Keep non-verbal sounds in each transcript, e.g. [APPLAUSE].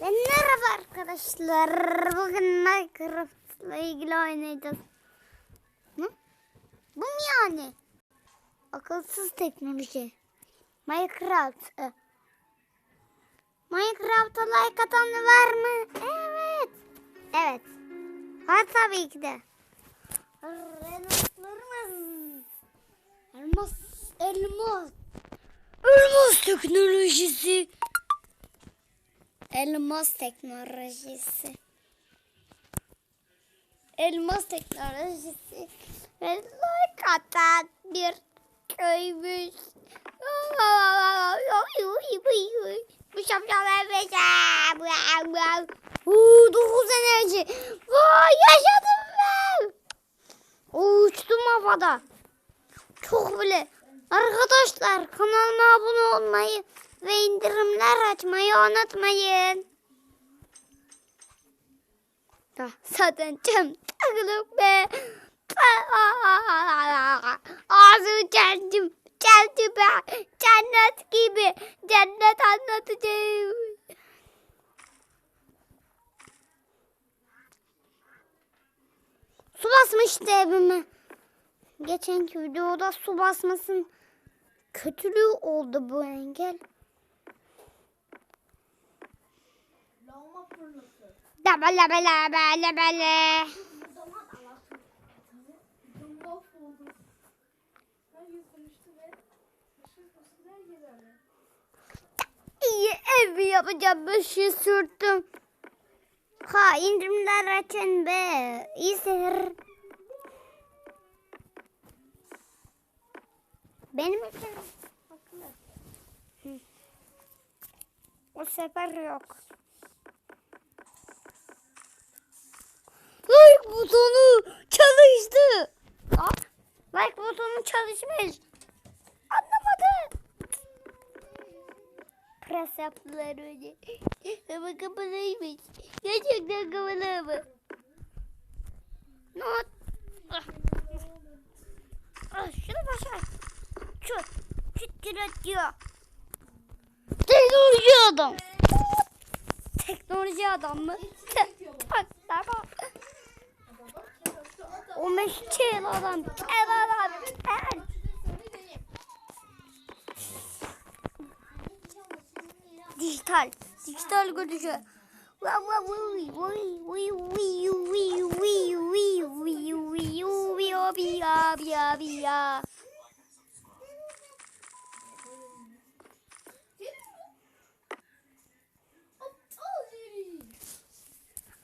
Ve merhaba arkadaşlar. Bugün Minecraft'la ilgili oynayacağız. Ne? Bu mu yani? Akılsız teknoloji. Minecraft. e. Minecraft'a like atan var mı? Evet. Evet. Var tabii ki de. Elmaslarımız. Elmas. Elmas. Elmas teknolojisi. Elmas teknolojisi. Elmas teknolojisi. Ve like atan bir köymüş. Bu şapşalar beşer. Uuu dokuz enerji. Vay yaşadım ben. Oo, uçtum havada. Çok bile. Arkadaşlar kanalıma abone olmayı ve indirimler açmayı unutmayın. Da, zaten cam takılık be. Ağzımı çeldim. Çeldim be. Cennet gibi. Cennet anlatacağım. Su basmıştı evime. Geçenki videoda su basmasın kötülüğü oldu bu engel. Lağma fırlası. Lebe lebe lebe lebe le. Bu zaman anlattım. Bizim mahvoldu. Ben yüzlemiştim ve ışık fasulyeler geldi. İyi ev yapacağım bir şey sürttüm. Ha indirimler açın be. İyi seyir. Benim için. O sefer yok. Butonu çalıştı. Like butonu çalışmış. Anlamadı. Pres yaptılar öyle. [LAUGHS] Ama kapalıymış. Gerçekten kapalı mı? Not. Ah. Ah, şunu başar. Çut. Çut kiret diyor. Teknoloji adam. Teknoloji adam mı? [LAUGHS] Bak tamam. O meşçil adam. Ter adam. Ter. Dijital. Dijital görücü.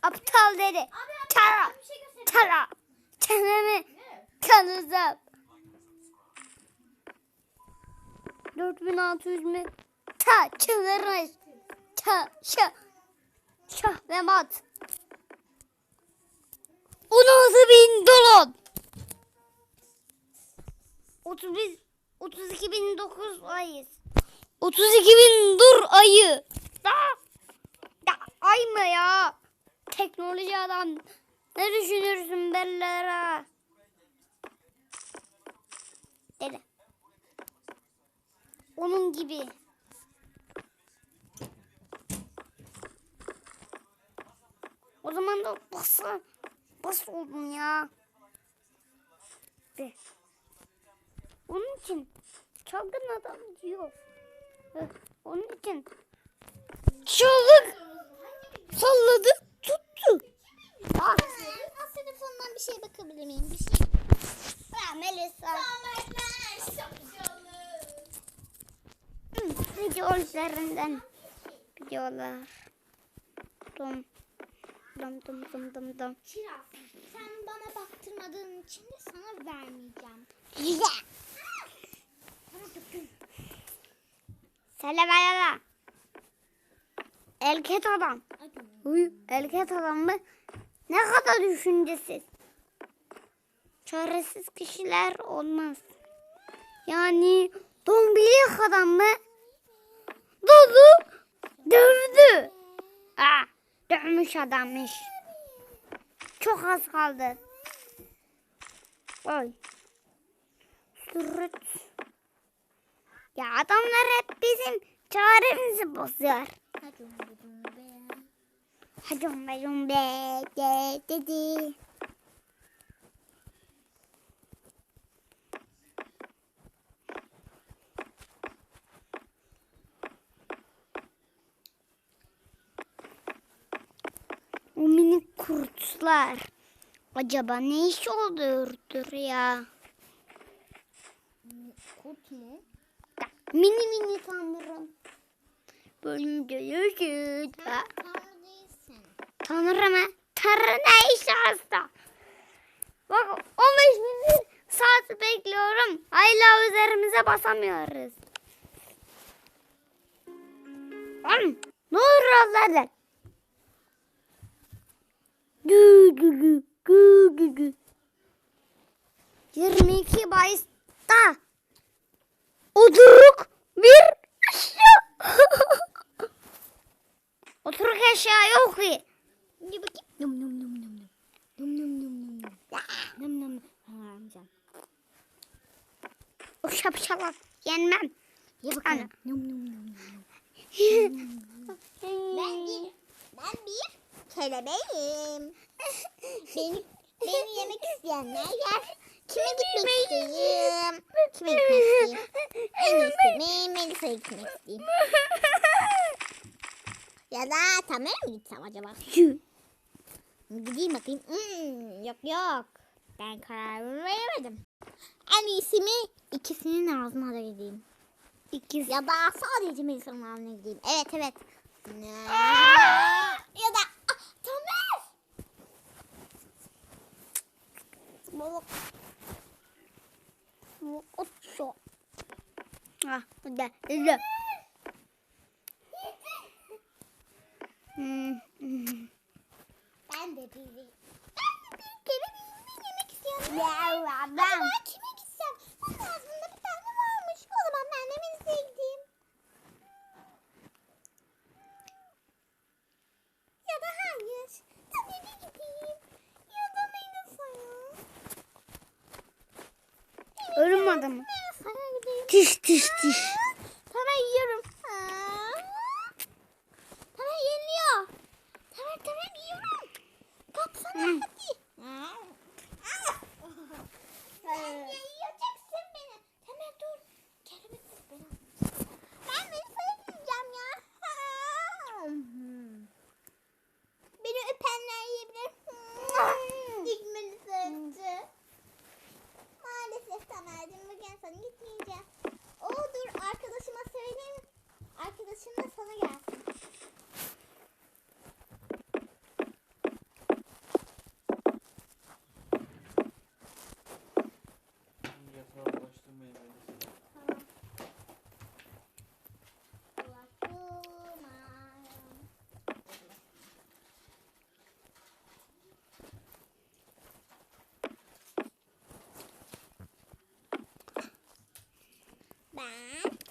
Aptal dedi. Tara. Tara. Ne? kanızım. 4600 mü? Ta çığırmış. Ta şa. Şah ve mat. 16 bin dolar. 31 32 bin 9 ayız. 32 bin dur ayı. Da. Ya ay mı ya? Teknoloji adam. Ne düşünürsün bellere? Dede. Onun gibi. O zaman da basa bas oldum ya. De. Onun için çılgın adam diyor. Onun için çığlık salladı. Ah. Telefondan bir şey bakabilir miyim? Bir şey. Ya Melisa. Hı, Video üzerinden videolar. Dum. Dum dum dum dum dum. Şiraz, sen bana baktırmadığın için de sana vermeyeceğim. Ya. Selam ayala. Elket adam. Uy, elket adam mı? Ne kadar düşüncesiz. Çaresiz kişiler olmaz. Yani dombilik adam mı? Dolu dövdü. Aa, dövmüş adammış. Çok az kaldı. Oy. Sürüt. Ya adamlar hep bizim çaremizi bozuyor. Hadi. Hadi umbe de dedi. O minik kurtlar. Acaba ne iş oluyordur ya? Kurt mu? Mini mini tanrım. Bölümde yüzüt. Sen tanrı ne iş hasta? Bak 15 bin saat bekliyorum. Hala üzerimize basamıyoruz. Ne olur Allah'ım. Gü gü gü gü gü gü. 22 Mayıs'ta oturuk bir aşağı. [LAUGHS] oturuk eşya yok ki. Bir bakayım. Num num num num num. Num num num num num. Num num. Ha, amcam. O şapşalak yenmem. Ye bakalım. Num num num num. Ben bir, ben bir kelebeğim. [LAUGHS] beni, beni yemek isteyenler yer. Kime gitmek isteyeyim? [LAUGHS] Kime gitmek isteyeyim? En iyisi? Melisa'ya gitmek isteyeyim. [LAUGHS] Ya da Tamer'e mi gitsem acaba? Gideyim bakayım. Hmm, yok yok. Ben karar veremedim. En iyisi mi? İkisinin ağzına da gideyim. İkisi. Ya da sadece Melisa'nın ağzına gideyim. Evet evet. ya da ah, Tamer. Balık. Otso. Ah, bu da. Bu. Hmm, hmm. Ben de bir ben de bir kere bir yemek istiyorum. Ya, ben- Acaba kime gitsem? Onun ağzında bir tane varmış. O zaman ben de Melisa'ya gideyim. Ya da hayır. Tamer'e gideyim. Ya da Melisa'ya. Ölüm adamı. Tiş tiş tiş. Tamer yiyorum. Tamer yeniliyor. Tamer Tamer yiyorum. Kapsana Hı. hadi. Sen de yiyeceksin beni. Tamer dur. Kelebek beni. Ben Melisa'ya gideceğim ya. Beni öpenler yiyebilir. İlk Melisa öptü. Maalesef Tamer'cim bugün sana gitmeyeceğim. Oo dur arkadaşıma söyleyeyim. Arkadaşım da sana gelsin. Yatağa bulaştırmayın beni. Tamam. Ulaştırmayın.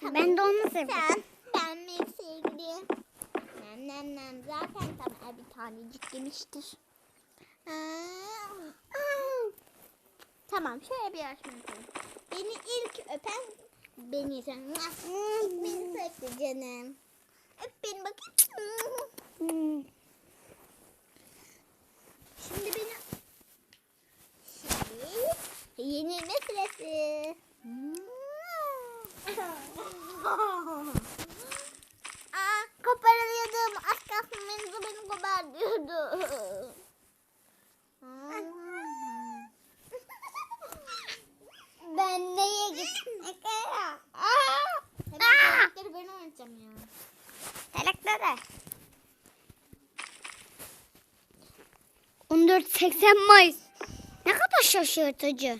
Ben Ben de onu seviyorum. Sen ben mi sevgili? Nem nem nem zaten Tamer bir tanecik demiştir. Tamam şöyle bir yarışma yapalım. Beni ilk öpen beni sen. Beni öptü canım. Öp beni bakayım. Şimdi beni Şimdi yenilme sırası. 14.80 Mayıs. Ne kadar şaşırtıcı.